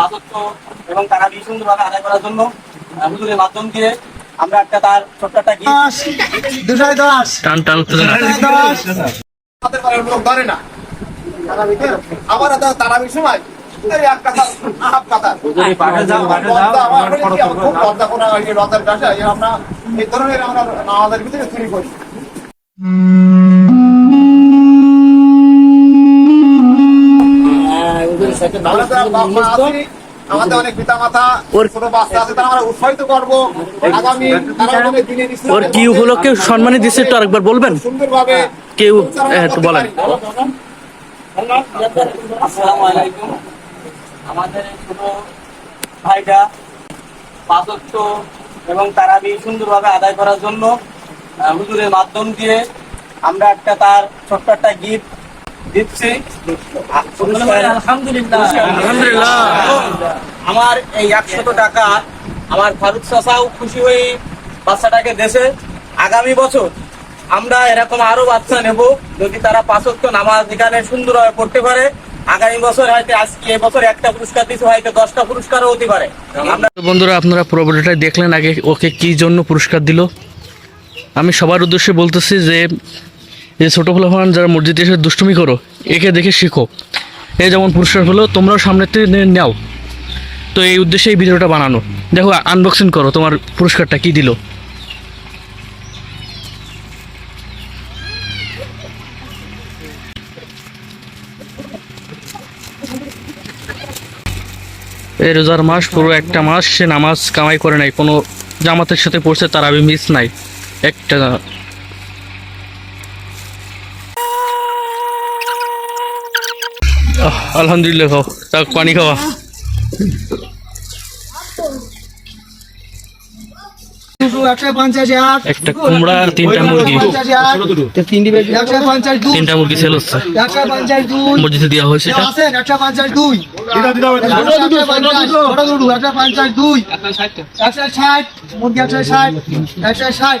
পাথত্য এবং তারা সুন্দরভাবে আদায় করার জন্য হুজুরের মাধ্যম দিয়ে আমরা একটা তার ছোট্ট একটা গীত লোক ধরে না। আবার তারাবির সময়। আমরা এই ধরনের আমরা আমাদের ভিতরে চুরি করি আমাদের অনেক পিতা মাতা ছোট বাচ্চা আছে তারা আমরা উৎসাহিত করব। আগামী দিনে ওর কি উপলক্ষে সম্মানী দিচ্ছে একটু আরেকবার বলবেন? সুন্দরভাবে কেউ হ্যাঁ, একটু বলেন। আসসালামু আলাইকুম আমাদের ছোট ভাইটা পাঁচত্ব এবং তারাবি সুন্দরভাবে আদায় করার জন্য হুজুরের মাধ্যম দিয়ে আমরা একটা তার ছোট্ট একটা গিফট। আমার এই একশত টাকা আমার ফারুক চাচাও খুশি হয়ে বাচ্চাটাকে দেশে আগামী বছর আমরা এরকম আরও বাচ্চা নেব যদি তারা পাঁচত্ব নামাজ এখানে সুন্দরভাবে পড়তে পারে। আগামী বছর হয়তো আজকে এবছর একটা পুরস্কার দিচ্ছে হয়তো দশটা পুরস্কারও হতে পারে। বন্ধুরা আপনারা পুরো ভিডিওটা দেখলেন আগে ওকে কি জন্য পুরস্কার দিল? আমি সবার উদ্দেশ্যে বলতেছি যে এই ছোটো ফলাফান যারা মসজিদে এসে দুষ্টুমি করো, একে দেখে শিখো। এ যেমন পুরস্কার হলো, তোমরাও সামনে নাও। তো এই উদ্দেশ্যে এই ভিডিওটা বানানো। দেখো আনবক্সিং করো, তোমার পুরস্কারটা কি দিল? এই রোজার মাস, পুরো একটা মাস সে নামাজ কামাই করে নাই। কোনো জামাতের সাথে পড়ছে, তার আমি মিস নাই। একটা আলহামদুলিল্লাহ খাও। তাক পানি খাওয়া। একটা কুমড়া আর তিনটা মুরগি। তিনটা মুরগি সেল হচ্ছে। মসজিদে দেওয়া হয়েছে একশো ষাট মুরগি একশো ষাট একশো ষাট।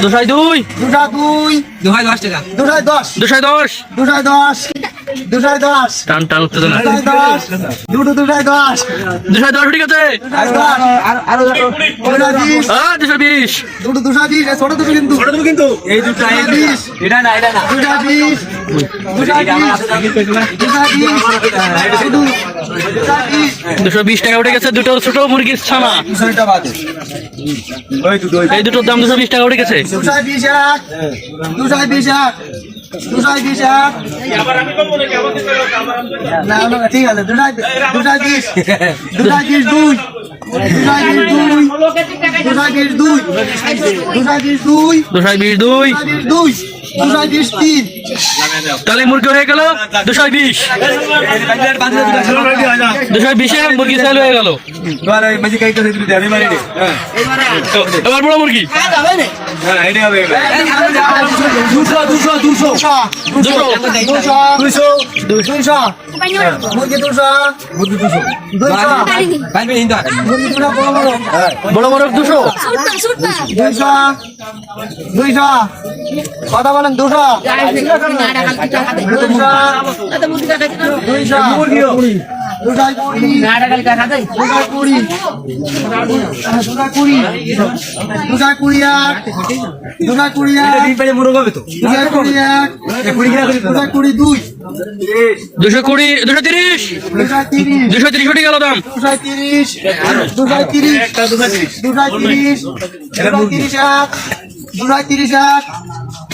দুশায় দুই। দুশায় দুই। দুশায় দশ টাকা। দুশায় দশ। দুশায় দশ। দুশায় দশ। দুশো দশ। টান টান উত্তেজনা। দুশো দশ। দুটো দুশো। দশ দুশো দশ উঠে গেছে দুশো। বিশ। হ্যাঁ দুশো বিশ। দুটো দুশো বিশ। ছোট দুটো কিন্তু। ছোট দুটো কিন্তু। এই দুটো বিশ এটা না এটা না দুশো বিশ। দুশো বিশ। দুশো বিশ। শুধু দুশো বিশ। দুশো বিশ টাকা উঠে গেছে দুটো ছোট মুরগির ছানা। এই দুটোর দাম দুশো বিশ টাকা উঠে গেছে। দুশো বিশ এক। দুশো বিশ এক। দুটাই দিস হ্যাঁ? এক না ঠিক আছে দুটাই দুটাই দিস। দুটাই দুই। তাহলে মুরগি হয়ে গেল দুশো বিশ দুশো বিশে মুরগি সেল হয়ে গেল এবার বড় মুরগি মুরগি দুশো মুরগি দুশো বড় বড় দুশো। দুইশো দুইশো। কথা বলেন দুশো। দুইশো। কুড়ি দুই। দুশো কুড়ি, দুশো তিরিশ। দুশো তিরিশ উঠে গেল দাম। দুশো তিরিশ দুশো তিরিশ দুশো তিরিশ দুশো তিরিশ, এক। দুশো তিরিশ, এক।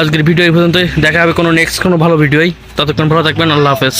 আজকের ভিডিও এই পর্যন্তই। দেখা হবে কোনো নেক্সট কোনো ভালো ভিডিওই। ততক্ষণ ভালো থাকবেন, আল্লাহ হাফেজ।